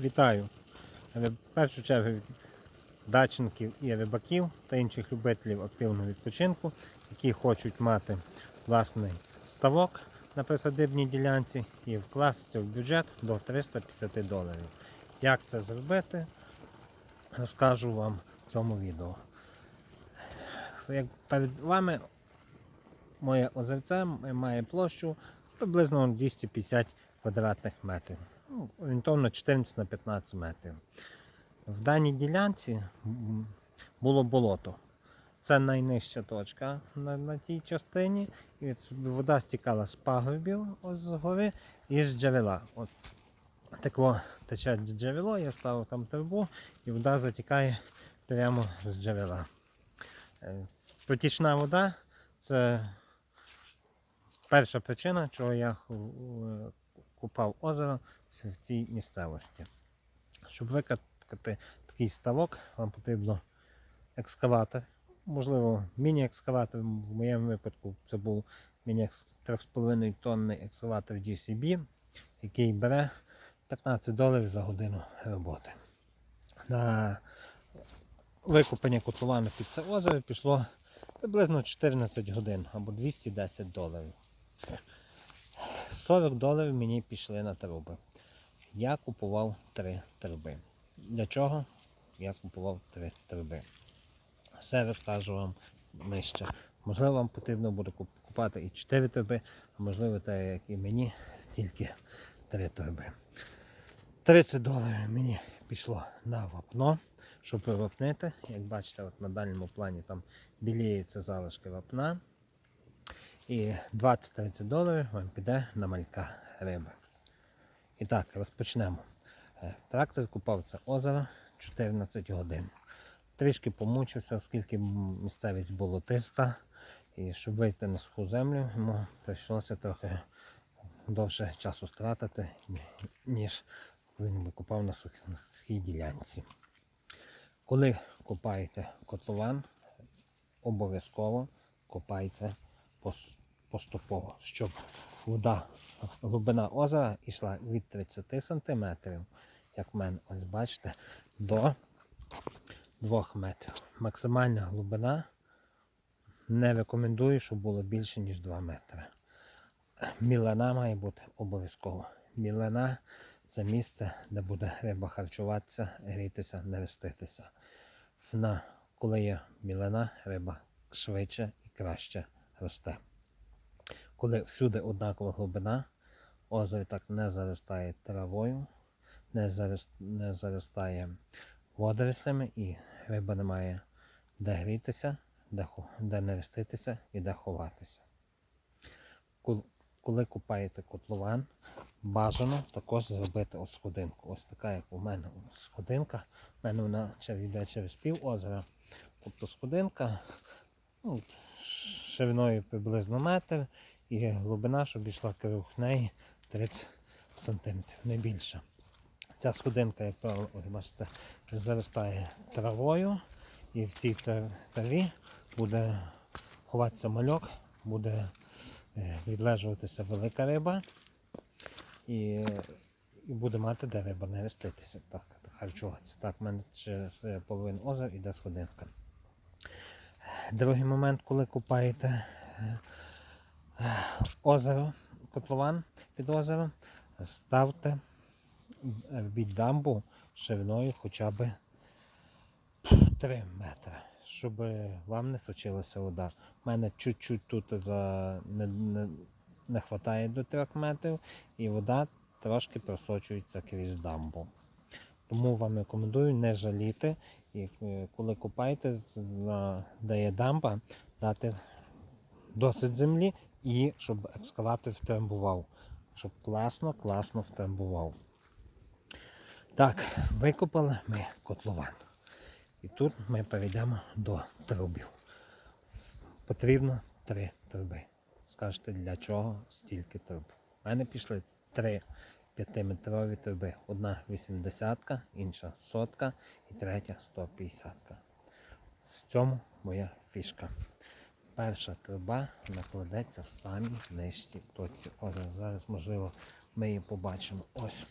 вітаю в першу чергу дачників і рибаків та інших любителів активного відпочинку, які хочуть мати власний ставок на присадибній ділянці і вкласти в бюджет до 350 доларів. Як це зробити, розкажу вам в цьому відео. Як перед вами моє озерце має площу приблизно 250 квадратних метрів. Ну, орієнтовно 14 на 15 метрів. В даній ділянці було болото. Це найнижча точка на, на тій частині. І вода стікала з пагорбів з гори і з джерела. От текло тече джерело, я ставив там трубу, і вода затікає прямо з джерела. Е, Протічна вода це перша причина, чого я е, купав озеро в цій місцевості. Щоб викопати такий ставок, вам потрібно екскаватор. Можливо, міні-екскаватор. В моєму випадку це був міні 3,5 тонний екскаватор GCB, який бере 15 доларів за годину роботи. На викопання котлована під це озеро пішло приблизно 14 годин або 210 доларів. 40 доларів мені пішли на труби. Я купував три труби. Для чого я купував три труби? Все розкажу вам нижче. Можливо, вам потрібно буде куп- купати і 4 труби, а можливо, так як і мені, тільки 3 труби. 30 доларів мені пішло на вапно, щоб вивапнити. Як бачите, от на дальньому плані там біліється залишки вапна. І 20-30 доларів вам піде на малька риби. І так, розпочнемо. Е, Трактор купав це озеро 14 годин. Трішки помучився, оскільки місцевість болотиста. І щоб вийти на суху землю, йому прийшлося трохи довше часу стратити, ніж він би купав на сух- сухій ділянці. Коли копаєте котлован, обов'язково копайте поступово, щоб вода, глибина озера йшла від 30 см, як в мене, ось бачите, до 2 метрів. Максимальна глибина не рекомендую, щоб було більше, ніж 2 метри. Мілена має бути обов'язково. Мілена це місце, де буде риба харчуватися, грітися, нереститися. Коли є мілена, риба швидше і краще росте. Коли всюди однакова глибина, озеро так не заростає травою, не, зарос- не заростає водорослями і риба не має де грітися, де, де нереститися і де ховатися. Коли купаєте котлован, бажано також зробити ось сходинку. Ось така, як у мене сходинка. У мене вона йде через пів озера. Тобто сходинка ну, шириною приблизно метр і глибина, щоб йшла круг неї 30 см, не більше. Ця сходинка, як правило, бачите, заростає травою, і в цій траві буде ховатися мальок, буде е, відлежуватися велика риба і, і буде мати де риба не реститися, так, харчуватися. Так, в мене через е, половину озера йде сходинка. Другий момент, коли купаєте е, озеро, котлован під озеро, ставте робіть дамбу шириною хоча б 3 метри, щоб вам не сочилася вода. У мене чуть-чуть тут за... не, не, не вистачає до 3 метрів, і вода трошки просочується крізь дамбу. Тому вам рекомендую не жаліти, і е, коли купаєте, де є дамба, дати досить землі і щоб екскаватор втрамбував. Щоб класно, класно втрамбував. Так, викопали ми котлован. І тут ми перейдемо до трубів. Потрібно три труби. Скажете, для чого стільки труб? У мене пішли три п'ятиметрові труби. Одна 80, інша сотка і третя 150. В цьому моя фішка. Перша труба накладеться в самій нижчій точці. Ось зараз, можливо, ми її побачимо. Ось.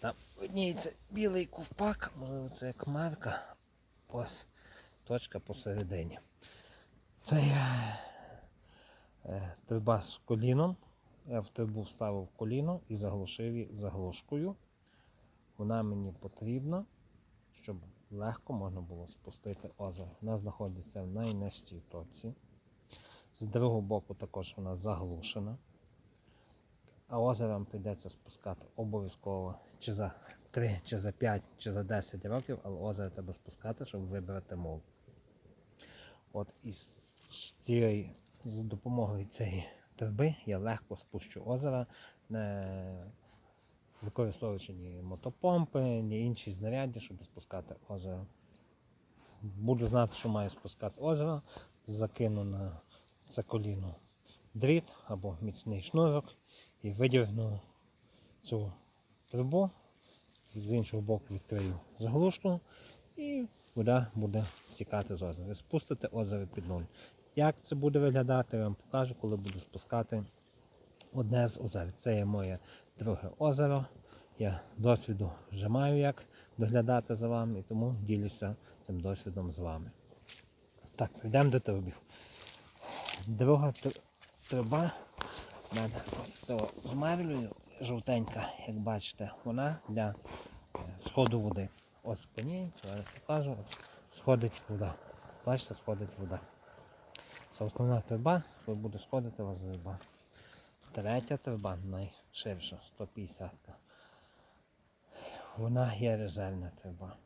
Та видніється білий ковпак, можливо це як марка. Ось точка посередині. Це є е, труба з коліном. Я в трубу вставив коліно і заглушив її заглушкою. Вона мені потрібна, щоб легко можна було спустити озеро. Вона знаходиться в найнижчій точці. З другого боку також вона заглушена. А озеро вам прийдеться спускати обов'язково чи за 3, чи за 5, чи за 10 років, але озеро треба спускати, щоб вибрати мол. От із цієї, з допомогою цієї труби я легко спущу озеро, використовуючи ні мотопомпи, ні інші знаряддя, щоб спускати озеро. Буду знати, що маю спускати озеро, закину на це коліно дріт або міцний шнурок і видірну цю трубу, з іншого боку відкрию заглушку і вода буде стікати з озера. Спустите озеро під нуль. Як це буде виглядати, я вам покажу, коли буду спускати одне з озер. Це є моє друге озеро. Я досвіду вже маю як доглядати за вами, і тому ділюся цим досвідом з вами. Так, йдемо до трубів. Друга труба в мене ось цього з марлею жовтенька, як бачите, вона для е, сходу води. Ось по ній, я покажу, сходить вода. Бачите, сходить вода. Це основна труба, коли буде сходити у вас вода. Третя труба, найширша, 150. Вона є резервна труба.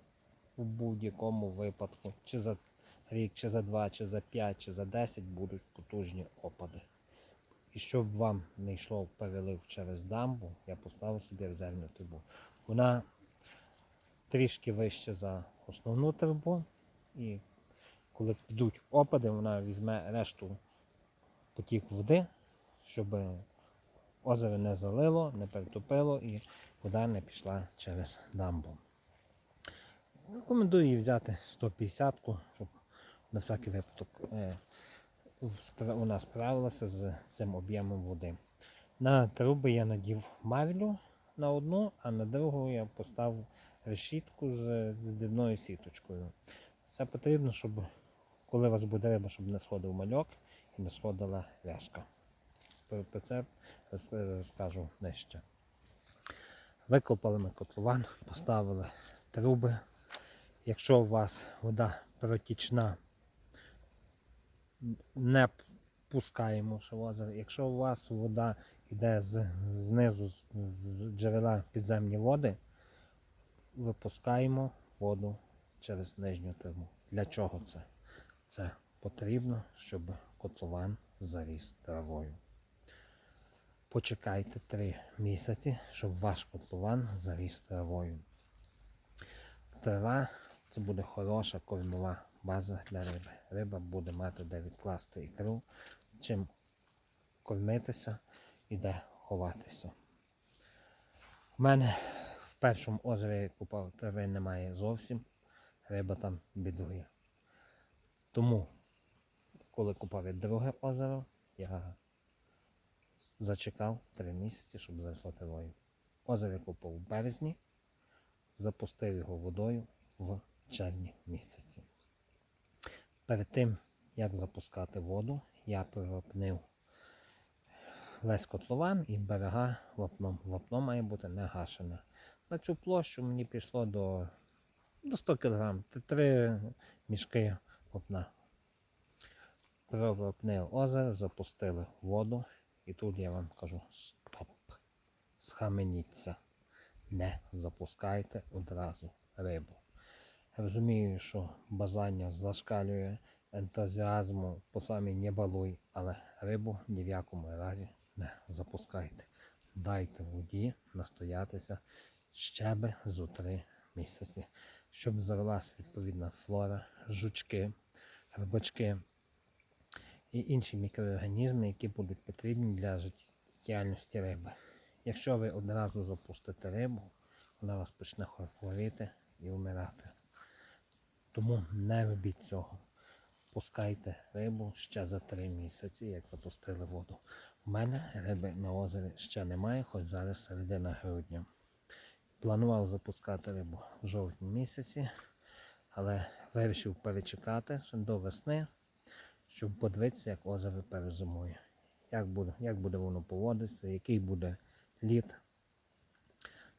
У будь-якому випадку, чи за рік, чи за два, чи за п'ять, чи за 10 будуть потужні опади. І щоб вам не йшло перелив через дамбу, я поставив собі резервну трубу. Вона трішки вище за основну трубу. І коли підуть опади, вона візьме решту потік води, щоб озеро не залило, не перетопило і вода не пішла через дамбу. Рекомендую її взяти 150-ку, щоб на всякий випадок е, вона справилася з цим об'ємом води. На труби я надів марлю на одну, а на другу я поставив решітку з, дрібною сіточкою. Це потрібно, щоб коли у вас буде риба, щоб не сходив мальок і не сходила ляшка. Це розкажу нижче. Викопали ми котлован, поставили труби. Якщо у вас вода протічна, не пускаємо озеро. Якщо у вас вода йде з, знизу, з, з джерела підземні води, випускаємо воду через нижню трубу. Для чого це? Це потрібно, щоб котлован заріс травою. Почекайте 3 місяці, щоб ваш котлован заріс травою. Трава це буде хороша кормова база для риби. Риба буде мати де відкласти ікру, чим кормитися і де ховатися. У мене в першому озері купав трави немає зовсім. Риба там бідує. Тому, коли купав друге озеро, я зачекав 3 місяці, щоб заросло травою. Озеро я купив в березні, запустив його водою в червні місяці. Перед тим, як запускати воду, я проропнив весь котлован і берега вапном. Вапно має бути не гашене. На цю площу мені пішло до, до 100 кг, три мішки вапна. Проропнив озеро, запустили воду, і тут я вам кажу: стоп! Схаменіться, не запускайте одразу рибу. Розумію, що бажання зашкалює ентузіазму по самій не балуй, але рибу ні в якому разі не запускайте. Дайте воді настоятися ще би зо три місяці, щоб завелася відповідна флора, жучки, рибачки і інші мікроорганізми, які будуть потрібні для життєдіяльності риби. Якщо ви одразу запустите рибу, вона вас почне хворіти і вмирати. Тому не робіть цього. Пускайте рибу ще за три місяці, як запустили воду. У мене риби на озері ще немає, хоч зараз середина грудня. Планував запускати рибу в жовтні місяці, але вирішив перечекати до весни, щоб подивитися, як озеро перезимує. Як буде, як буде воно поводитися, який буде лід,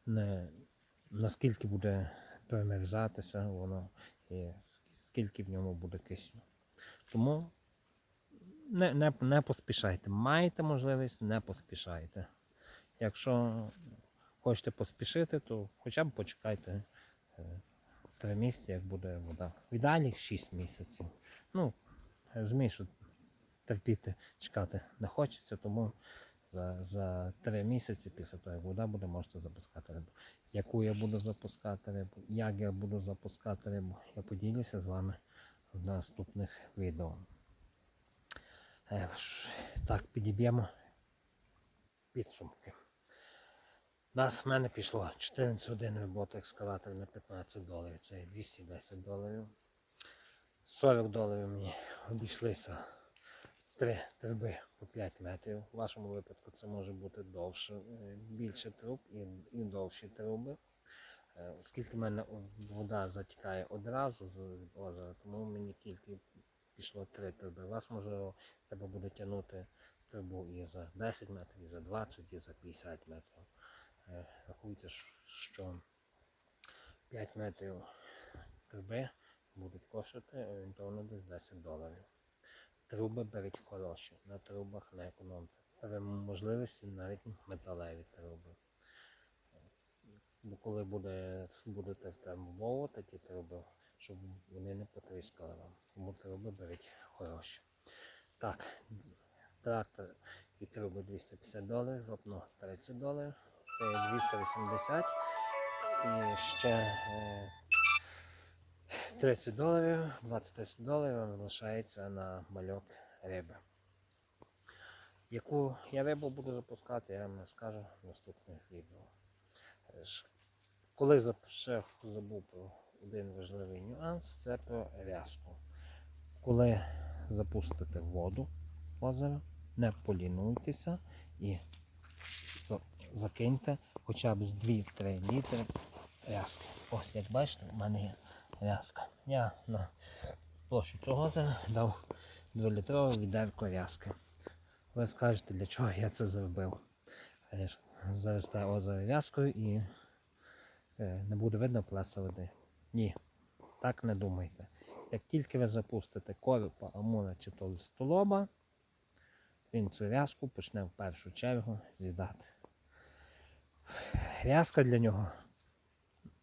не, наскільки буде перемерзатися воно і скільки в ньому буде кисню. Тому не, не, не поспішайте. Маєте можливість, не поспішайте. Якщо хочете поспішити, то хоча б почекайте е, три місяці, як буде вода. В ідеалі 6 місяців. Ну, я розумію, що терпіти, чекати не хочеться, тому за, за три місяці після того, як вода буде, можете запускати рибу. Яку я буду запускати рибу, як я буду запускати рибу, я поділюся з вами в наступних відео. Е, Так, підіб'ємо підсумки. Нас в мене пішло 14 годин роботи екскаватор на 15 доларів, це 210 доларів. 40 доларів мені обійшлися три труби по 5 метрів. В вашому випадку це може бути довше, е, більше труб і, і довші труби. Е, Оскільки в мене вода затікає одразу з озера, тому мені тільки пішло три труби. У вас, можливо, треба буде тягнути трубу і за 10 метрів, і за 20, і за 50 метрів. Е, Рахуйте, що 5 метрів труби будуть коштувати орієнтовно десь 10 доларів. Труби беріть хороші, на трубах не економте. При можливості навіть металеві труби. Бо коли буде, будете втрамбовувати ті труби, щоб вони не потріскали вам. Тому труби беріть хороші. Так, трактор і труби 250 доларів, жопно 30 доларів, це 280 і ще е, 30 доларів, 20 доларів вам залишається на мальок риби. Яку я рибу буду запускати, я вам скажу в наступних відео. Е, Коли ще забув про один важливий нюанс, це про рязку. Коли запустите воду в озеро, не полінуйтеся і закиньте хоча б з 2-3 літри рязки. Ось як бачите, в мене є рязка. Я на площу цього дав 2-літрове відерко рязки. Ви скажете, для чого я це зробив. Я ж озеро рязкою і е, не буде видно плеса води. Ні, так не думайте. Як тільки ви запустите коропа, амура чи толстолоба, він цю рязку почне в першу чергу з'їдати. Рязка для нього,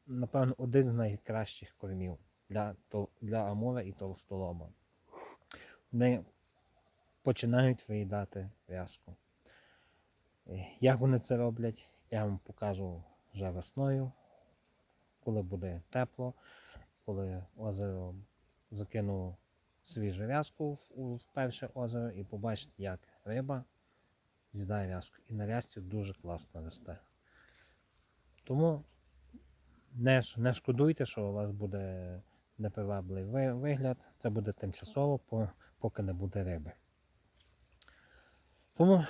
напевно, один з найкращих кормів для, для амура і толстолоба. Вони починають виїдати рязку. Е, Як вони це роблять, я вам покажу вже весною, коли буде тепло, коли озеро закину свіжу рязку в- перше озеро і побачите, як риба з'їдає рязку. І на рязці дуже класно росте. Тому не, не шкодуйте, що у вас буде непривабливий вигляд. Це буде тимчасово, поки не буде риби. Тому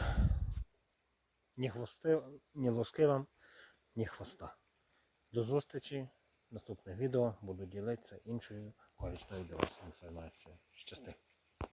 ні хвости, ні лоски вам, ні хвоста. До зустрічі в наступних відео буду ділитися іншою корисною для вас інформацією. Щасти!